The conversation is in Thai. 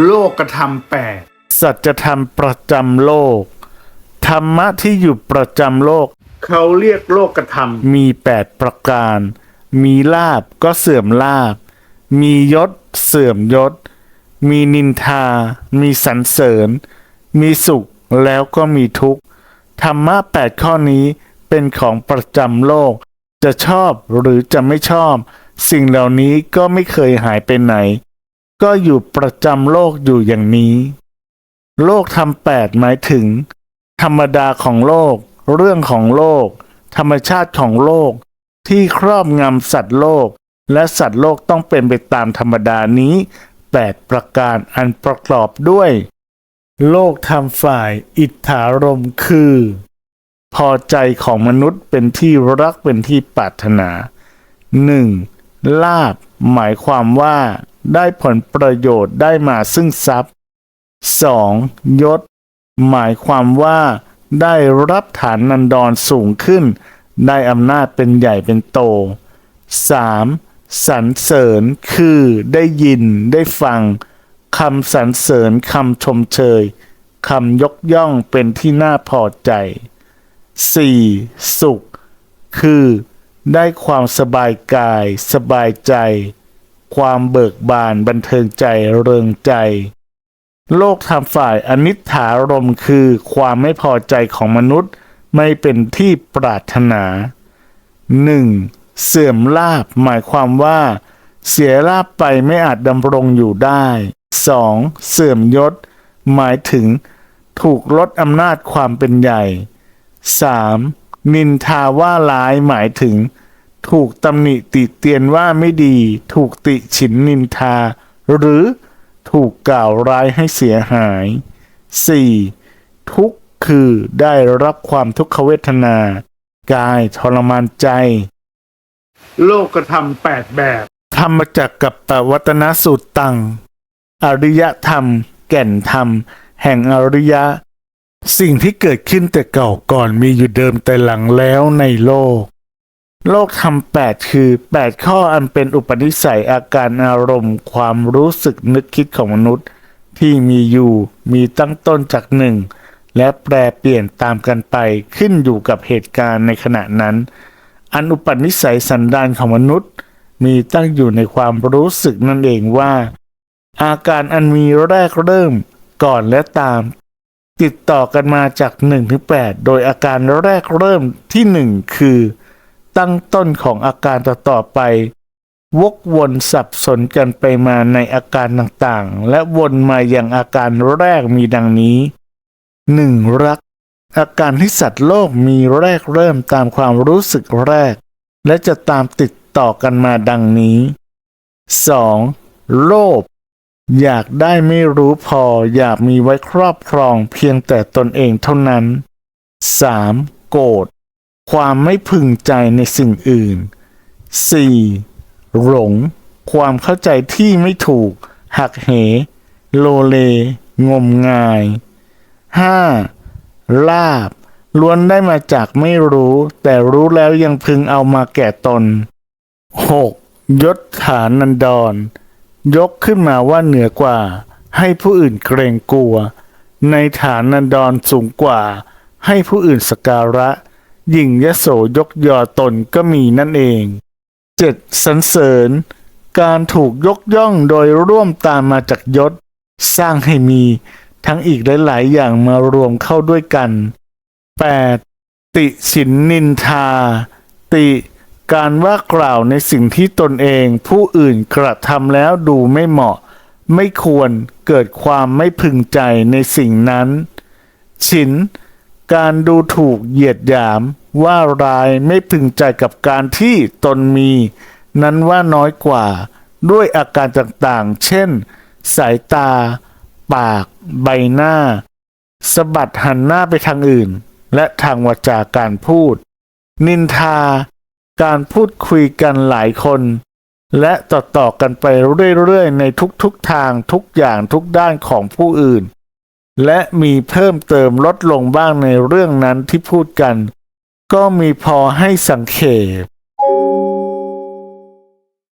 โลกธรรมแปดสัจธรรมประจำโลก ธรรมะที่อยู่ประจำโลก เขาเรียกโลกธรรมมีแปดประการ มีลาบก็เสื่อมลาบ มียศเสื่อมยศ มีนินทา มีสรรเสริญ มีสุขแล้วก็มีทุกข์ ธรรมะแปดข้อนี้เป็นของประจำโลก จะชอบหรือจะไม่ชอบ สิ่งเหล่านี้ก็ไม่เคยหายไปไหน ก็อยู่ประจำโลกอยู่อย่างนี้ โลกธรรมแปดหมายถึง ธรรมดาของโลก เรื่องของโลก ธรรมชาติของโลก ที่ครอบงำสัตว์โลก และสัตว์โลกต้องเป็นไปตามธรรมดานี้แปดประการอันประกอบด้วย โลกธรรมฝ่ายอิทธารมคือ พอใจของมนุษย์เป็นที่รักเป็นที่ปรารถนา 1. ลาบหมายความว่า ได้ผลประโยชน์ได้มาซึ่งทรัพย์ 2. ยศ หมายความว่า ได้รับฐานนันดรสูงขึ้น ได้อำนาจเป็นใหญ่เป็นโต 3. สรรเสริญคือได้ยินได้ฟังคำสรรเสริญคำชมเชยคำยกย่องเป็นที่น่าพอใจ 4. สุข คือ ได้ความสบายกาย สบายใจ ความเบิกบานบันเทิงใจเริงใจ โลกทำฝ่ายอนิจฐารมคือความไม่พอใจของมนุษย์ ไม่เป็นที่ปรารถนา 1. เสื่อมลาบหมายความว่า เสียลาบไปไม่อาจดำรงอยู่ได้ 2. เสื่อมยศ หมายถึง ถูกลดอำนาจความเป็นใหญ่ 3. นินทาว่าร้ายหมายถึง ถูกตำหนิติเตียนว่าไม่ดี ถูกติฉินนินทา หรือถูกกล่าวร้ายให้เสียหาย 4. ทุกข์คือได้รับความทุกขเวทนา กายทรมานใจ โลกธรรมแปดแบบธรรมจักกับปวัตนสูตรตัง อริยธรรม แก่นธรรม แห่งอริยะ สิ่งที่เกิดขึ้นแต่เก่าก่อนมีอยู่เดิมแต่หลังแล้วในโลก โลกธรรมแปดคือแปดข้ออันเป็นอุปนิสัยอาการอารมณ์ ความรู้สึกนึกคิดของมนุษย์ ที่มีอยู่มีตั้งต้นจากหนึ่งและแปรเปลี่ยนตามกันไปขึ้นอยู่กับเหตุการณ์ในขณะนั้น อันอุปนิสัยสันดานของมนุษย์ มีตั้งอยู่ในความรู้สึกนั่นเองว่า อาการอันมีแรกเริ่มก่อนและตาม ติดต่อกันมาจาก1ถึง8โดยอาการแรกเริ่มทีหนึ่1 คือ ตั้งต้นของอาการต่อๆไป วกวนสับสนกันไปมาในอาการต่างๆ และวนมาอย่างอาการแรกมีดังนี้ 1. รัก อาการที่สัตว์โลกมีแรกเริ่มตามความรู้สึกแรก และจะตามติดต่อกันมาดังนี้ 2. โลภอยากได้ไม่รู้พออยากมีไว้ครอบครองเพียงแต่ตนเองเท่านั้น 3. โกรธ ความไม่พึงใจในสิ่งอื่น 4. หลง ความเข้าใจที่ไม่ถูก หักเห โลเล งมงาย 5. ลาบ ล้วนได้มาจากไม่รู้ แต่รู้แล้วยังพึงเอามาแก่ตน 6. ยศฐานันดร ยกขึ้นมาว่าเหนือกว่า ให้ผู้อื่นเกรงกลัว ในฐานันดรสูงกว่า ให้ผู้อื่นสการะ หยิ่งยโสยกยอตนก็มีนั่นเอง 7. สรรเสริญ การถูกยกย่องโดยร่วมตามมาจากยศ สร้างให้มีทั้งอีกหลาย ๆ อย่างมารวมเข้าด้วยกัน 8. ติฉินนินทา ติการว่ากล่าวในสิ่งที่ตนเองผู้อื่นกระทำแล้วดูไม่เหมาะ ไม่ควรเกิดความไม่พึงใจในสิ่งนั้นฉิน การดูถูกเหยียดหยาม ว่าร้ายไม่พึงใจกับการที่ตนมี นั้นว่าน้อยกว่า ด้วยอาการต่างๆ เช่น สายตา ปาก ใบหน้าสะบัดหันหน้าไปทางอื่น และทางวาจาการพูด นินทา การพูดคุยกันหลายคน และต่อๆกันไปเรื่อยๆ ในทุกๆทางทุกอย่างทุกด้านของผู้อื่น และมีเพิ่มเติมลดลงบ้างในเรื่องนั้นที่พูดกัน ก็มีพอให้สังเขป